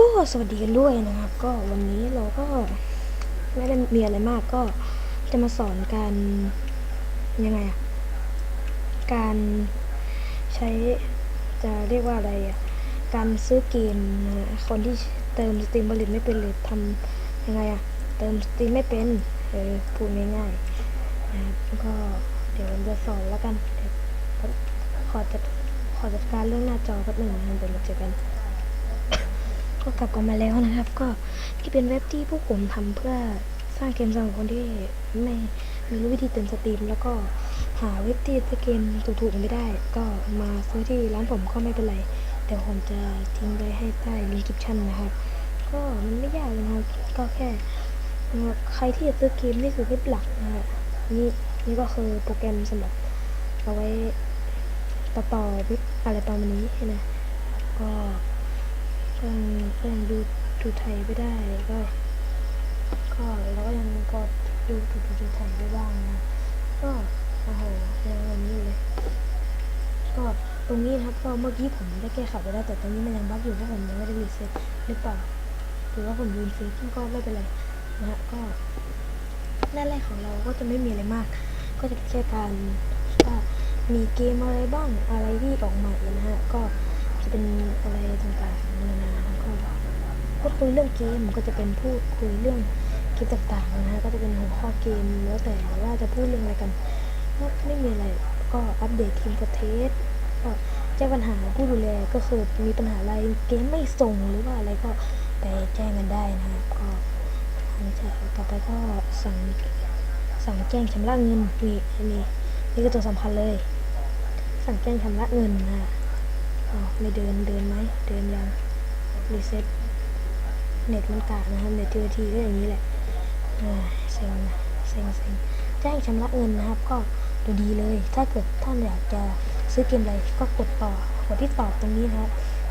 ก็สวัสดีกันด้วยนะครับ ก็วันนี้เราก็ไม่ได้มีอะไรมากก็จะมาสอนการยังไงอะการใช้จะเรียกว่าอะไรอะการซื้อเกมคนที่เติมสตรีมบริตไม่เป็นหรือทำยังไงอะเติมสตรีมไม่เป็นเออพูดง่ายๆนะครับก็เดี๋ยวผมจะสอนแล้วกันขอจัดขอจัดการเรื่องหน้าจอแป๊บหนึ่งนะครับเดี๋ยวมาเจอกัน ก็กลับกันมาแล้วนะครับ ก็ที่เป็นเว็บที่พวกผมทำเพื่อสร้างเกมสำหรับคนที่ไม่ไม่รู้วิธีเติมสตรีม แล้วก็หาเว็บที่ซื้อเกมถูกๆไม่ได้ ก็มาซื้อที่ร้านผมก็ไม่เป็นไรเดี๋ยวผมจะทิ้งไว้ให้ใต้ลิงก์คลิปชั่นนะครับ ก็มันไม่ยากเลยนะครับก็แค่ใครที่จะซื้อเกมนี่คือเว็บหลักนะฮะนี่นี่ก็คือโปรแกรมสำหรับเอาไว้ต่อต่อเว็บอะไรประมาณนี้นะก็ ก็ยังก็ยังดูดูไทยไม่ได้ก็ก็เราก็ยังพอดูดูดูดูไทยได้บ้างนะก็โอ้โหยังแบบนี้อยู่เลยก็ตรงนี้นะครับก็เมื่อกี้ผมได้แก้ไขไปแล้วแต่ตรงนี้มันยังบั๊กอยู่เพราะผมยังไม่ได้รีเซ็ตหรือเปล่าหรือว่าผมลืมซื้อก็ไม่เป็นไรนะฮะก็หน้าแรกของเราก็จะไม่มีอะไรมาก ก็จะเป็นแค่การว่ามีเกมอะไรบ้างอะไรที่ออกใหม่นะฮะก็ จะเป็นอะไรต่างๆนานาแล้วก็พูดคุยเรื่องเกมก็จะเป็นพูดคุยเรื่องเกมต่างๆนะฮะก็จะเป็นหัวข้อเกมแล้วแต่ว่าจะพูดเรื่องอะไรกันก็ไม่มีอะไรก็อัปเดตทีมปรเทสก็แจ้งปัญหาผู้ดูแลก็คือมีปัญหาอะไรเกมไม่ส่งหรือว่าอะไรก็ไปแจ้งกันได้นะครับก็หลังจากต่อไปก็สั่งสั่งแจ้งชำระเงินนี่นนี้นี่คือตัวสำคัญเลย สั่งแจ้งชำระเงินนะ ไม่เดินเดินไหมเดินยังรีเซ็ตเน็ตมันกากนะครับเน็ตทีทีก็อย่างนี้แหละเซ็งนะเซ็งเซ็งแจ้งชำระเงินนะครับ ก็ดูดีเลย ถ้าเกิดท่านอยากจะซื้อเกมอะไรก็กดต่อกดที่ตอบตรงนี้นะครับ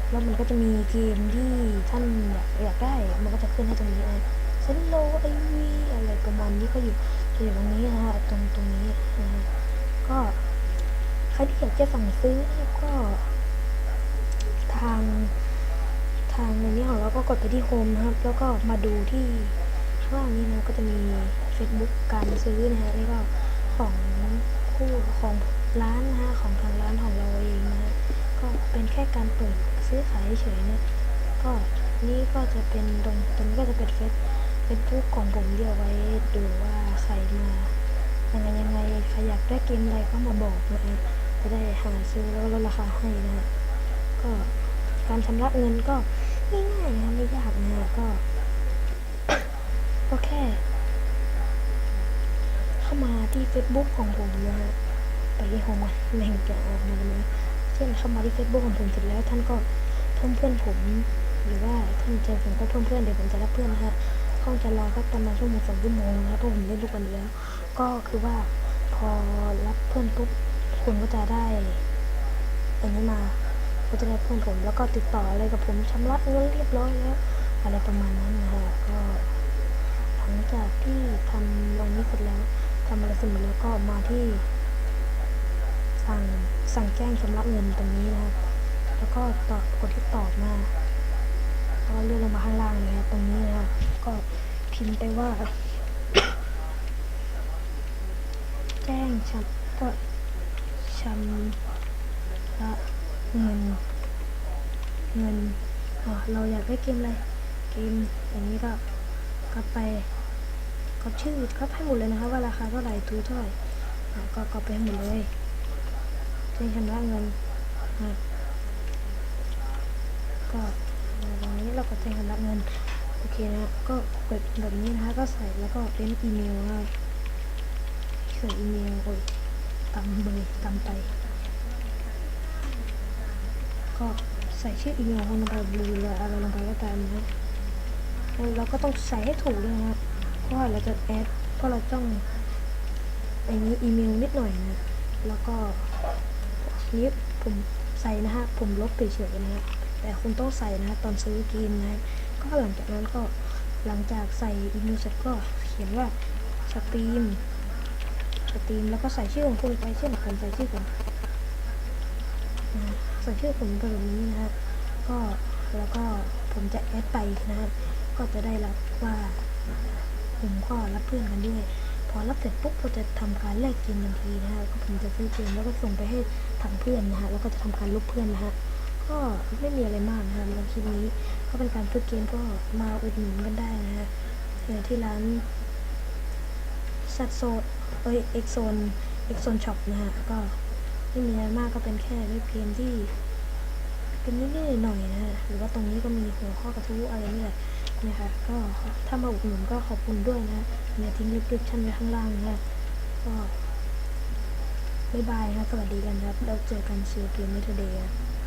แล้วมันก็จะมีเกมที่ท่านอยากอยากได้ มันก็จะขึ้นให้ตรงนี้นะเซนโลไอวีอะไรประมาณนี้ก็อยู่จะอยู่ตรงนี้นะฮะตรงตรงนี้นะก็ใครที่อยากจะสั่งซื้อก็ ทางทางในนี้ของเราก็กดไปที่โฮมนะครับ แล้วก็มาดูที่ข้างล่างนี้นะก็จะมี Facebook การซื้อนะฮะนี่ก็ของคู่ของร้านนะฮะของทางร้านของเราเองนะฮะก็เป็นแค่การเปิดซื้อขายเฉยๆนะก็นี่ก็จะเป็นตรงตรงนี้ก็จะเป็นเฟซเฟซบุ๊กของผมเดียวไว้ดูว่าใครมายังไงยังไงใครอยากได้เกมอะไรก็มาบอกนะฮะจะได้หาซื้อแล้วลดราคาให้นะฮะก็ การชำระเงินก็ง่ายๆนะไม่ยากนะก็ก็แค่ เข้ามาที่ Facebook ของผมนะไปที่โฮมอะแม่งจะออกมาเลยนะเช่นเข้ามาที่ Facebook ของผมเสร็จแล้ว ท่านก็เพิ่มเพื่อนผม หรือว่าท่านเจอผมก็เพิ่มเพื่อนเดี๋ยวผมจะรับเพื่อนนะฮะห้องจะรอสักประมาณชั่วโมงสองชั่วโมงนะครับเพราะผมเล่นทุกวันอยู่แล้ว ก็คือว่าพอรับเพื่อนปุ๊บคุณก็จะได้อันนี้มา ก็จะได้เพื่อนผม แล้วก็ติดต่ออะไรกับผมชำระเงินเรียบร้อยแล้ว อะไรประมาณนั้นนะฮะก็หลังจากที่ทำวันนี้เสร็จแล้วทำอะไรเสร็จหมดแล้วก็มาที่สั่งสั่งแจ้งชำระเงินตรงนี้นะครับแล้วก็ตอบกดที่ตอบมาแล้วก็เลื่อนลงมาข้างล่างเลยครับตรงนี้นะครับก็พิมพ์ไปว่า แจ้งชำก็ชำระ เงินเงินอ๋อเราอยากได้เกมอะไร เกมอย่างนี้ก็ก็ไปก็ชื่อก็ให้หมดเลยนะครับว่าราคาเท่าไหร่ทูเท่าไหร่อะก็ก็ไปให้หมดเลยแจ้งชำระเงินอะก็ตรงนี้เราก็แจ้งชำระเงินโอเคนะก็กดแบบนี้นะคะก็ใส่แล้วก็เป็นอีเมลนะครับใส่อีเมลโอ้ยตำเบอร์ตำไป ก็ใส่ชื่ออีเมลของเราไปบลูหรืออะไรลงไปก็ตามนะเราก็ต้องใส่ให้ถูกด้วยนะเพราะว่าเราจะแอดเพราะเราต้องไอ้นี้อีเมลนิดหน่อยนะแล้วก็นี้ผมใส่นะฮะผมลบไปเฉยๆนะฮะแต่คุณต้องใส่นะฮะตอนซื้อเกมนะ ก็หลังจากนั้นก็หลังจากใส่อีเมลเสร็จก็เขียนว่าสตรีมสตรีมแล้วก็ใส่ชื่อของคุณไปเช่นผมใส่ชื่อผม นะใส่ชื่อผมไปแบบนี้นะฮะก็แล้วก็ผมจะแอดไปนะครับ ก็จะได้รับว่าผมก็รับเพื่อนกันด้วย พอรับเสร็จปุ๊บก็จะทำการแลกเกมทันทีนะฮะก็ผมจะซื้อเกมแล้วก็ส่งไปให้ทางเพื่อนนะฮะแล้วก็จะทำการลบเพื่อนนะฮะก็ไม่มีอะไรมากนะครับในคลิปนี้ก็เป็นการซื้อเกมก็มาอุดหนุนกันได้นะฮะที่ร้านซัตโซเอ้ยเอ็กโซนเอ็กโซนช็อปนะฮะก็ ไม่มีอะไรมากก็เป็นแค่เว็บเพมที่ เป็นนิดๆหน่อยนะหรือว่าตรงนี้ก็มีหัวข้อกระทู้อะไรนี่แหละนะคะก็ถ้ามาอุดหนุนก็ขอบคุณด้วยนะเนี่ยทิ้งลิสต์ชั่นไว้ข้างล่างนะก็บ๊ายบายนะสวัสดีกันครับ แล้วเจอกันเชียร์เกมเมทเดย์